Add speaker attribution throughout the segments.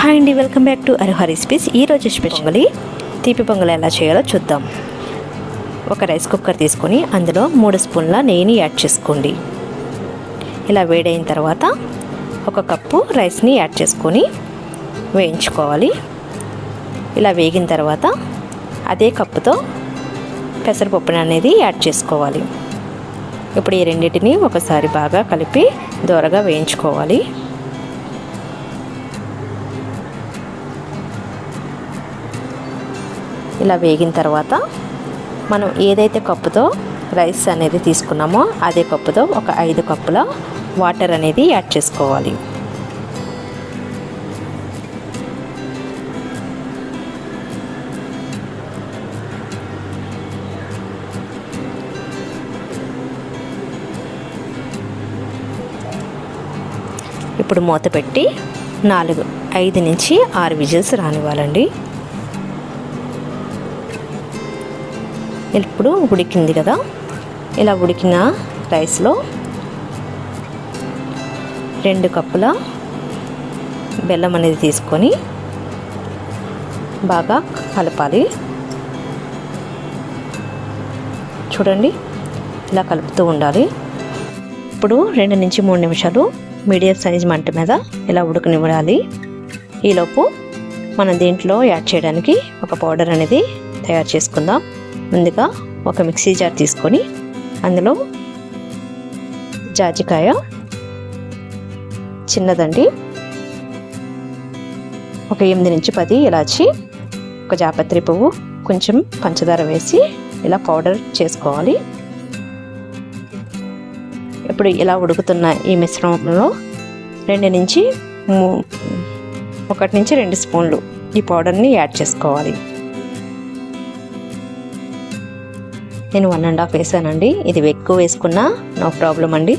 Speaker 1: Hi అండి welcome back to అరుహ recipes ఈరోజు స్పెషల్లీ తీపి పొంగల్ ఎలా చేయాలో చూద్దాం. ఒక రైస్ కుక్కర్ తీసుకొని అందులో మూడు స్పూన్ల నెయ్యిని యాడ్ చేసుకోండి. ఇలా వేడైన తర్వాత ఒక కప్పు రైస్ని యాడ్ చేసుకొని వేయించుకోవాలి. ఇలా వేగిన తర్వాత అదే కప్పుతో పెసరపప్పుని అనేది యాడ్ చేసుకోవాలి. ఇప్పుడు ఈ రెండింటిని ఒకసారి బాగా కలిపి దోరగా వేయించుకోవాలి. ఇలా వేగిన తర్వాత మనం ఏదైతే కప్పుతో రైస్ అనేది తీసుకున్నామో అదే కప్పుతో ఒక ఐదు కప్పుల వాటర్ అనేది యాడ్ చేసుకోవాలి. ఇప్పుడు మూత పెట్టి నాలుగు ఐదు నుంచి ఆరు విజిల్స్ రానివ్వాలండి. ఇప్పుడు ఉడికింది కదా. ఇలా ఉడికిన రైస్లో రెండు కప్పుల బెల్లం అనేది తీసుకొని బాగా కలపాలి. చూడండి ఇలా కలుపుతూ ఉండాలి. ఇప్పుడు రెండు నుంచి మూడు నిమిషాలు మీడియం సైజ్ మంట మీద ఇలా ఉడకనివ్వాలి. ఈలోపు మనం దీంట్లో యాడ్ చేయడానికి ఒక పౌడర్ అనేది తయారు చేసుకుందాం. ముందుగా ఒక మిక్సీ జార్ తీసుకొని అందులో జాజికాయ చిన్నదండి ఒక ఎనిమిది నుంచి పది ఇలాచి ఒక జాపత్రి పువ్వు కొంచెం పంచదార వేసి ఇలా పౌడర్ చేసుకోవాలి. ఇప్పుడు ఇలా ఉడుకుతున్న ఈ మిశ్రమంలో రెండు నుంచి మూ- ఒకటి నుంచి రెండు స్పూన్లు ఈ పౌడర్ని యాడ్ చేసుకోవాలి. నేను వన్ అండ్ హాఫ్ వేసానండి. ఇది ఎక్కువ వేసుకున్నా నో ప్రాబ్లం అండి.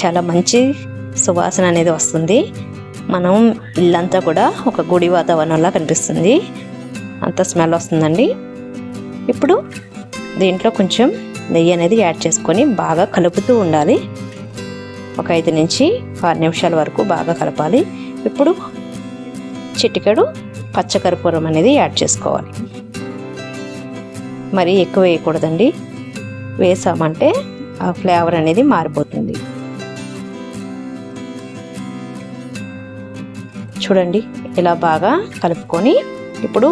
Speaker 1: చాలా మంచి సువాసన అనేది వస్తుంది. మనం ఇల్లంతా కూడా ఒక గుడి వాతావరణంలా కనిపిస్తుంది. అంత స్మెల్ వస్తుందండి. ఇప్పుడు దీంట్లో కొంచెం నెయ్యి అనేది యాడ్ చేసుకొని బాగా కలుపుతూ ఉండాలి. ఒక ఐదు నుంచి ఆరు నిమిషాల వరకు బాగా కలపాలి. ఇప్పుడు చిటికెడు పచ్చకర్పూరం అనేది యాడ్ చేసుకోవాలి. మరీ ఎక్కువ వేయకూడదండి. వేసామంటే ఆ ఫ్లేవర్ అనేది మారిపోతుంది. చూడండి ఇలా బాగా కలుపుకొని ఇప్పుడు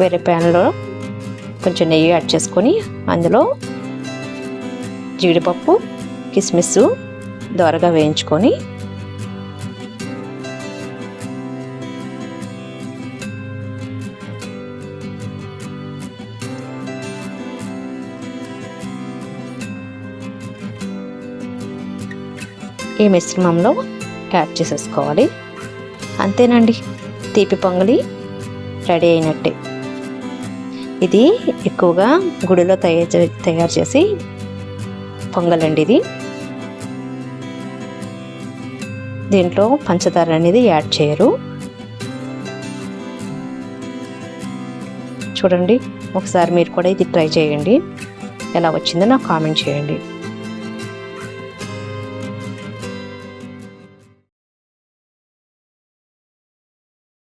Speaker 1: వేరే ప్యాన్లో కొంచెం నెయ్యి యాడ్ చేసుకొని అందులో జీడిపప్పు కిస్మిస్ దోరగా వేయించుకొని ఈ మిశ్రమంలో యాడ్ చేసేసుకోవాలి. అంతేనండి. తీపి పొంగలి రెడీ అయినట్టే. ఇది ఎక్కువగా గుడిలో తయారు చే- తయారు చేసి పొంగలండి ఇది. దీంట్లో పంచదార అనేది యాడ్ చేయరు. చూడండి. ఒకసారి మీరు కూడా ఇది ట్రై చేయండి. ఎలా వచ్చిందో నాకు కామెంట్ చేయండి.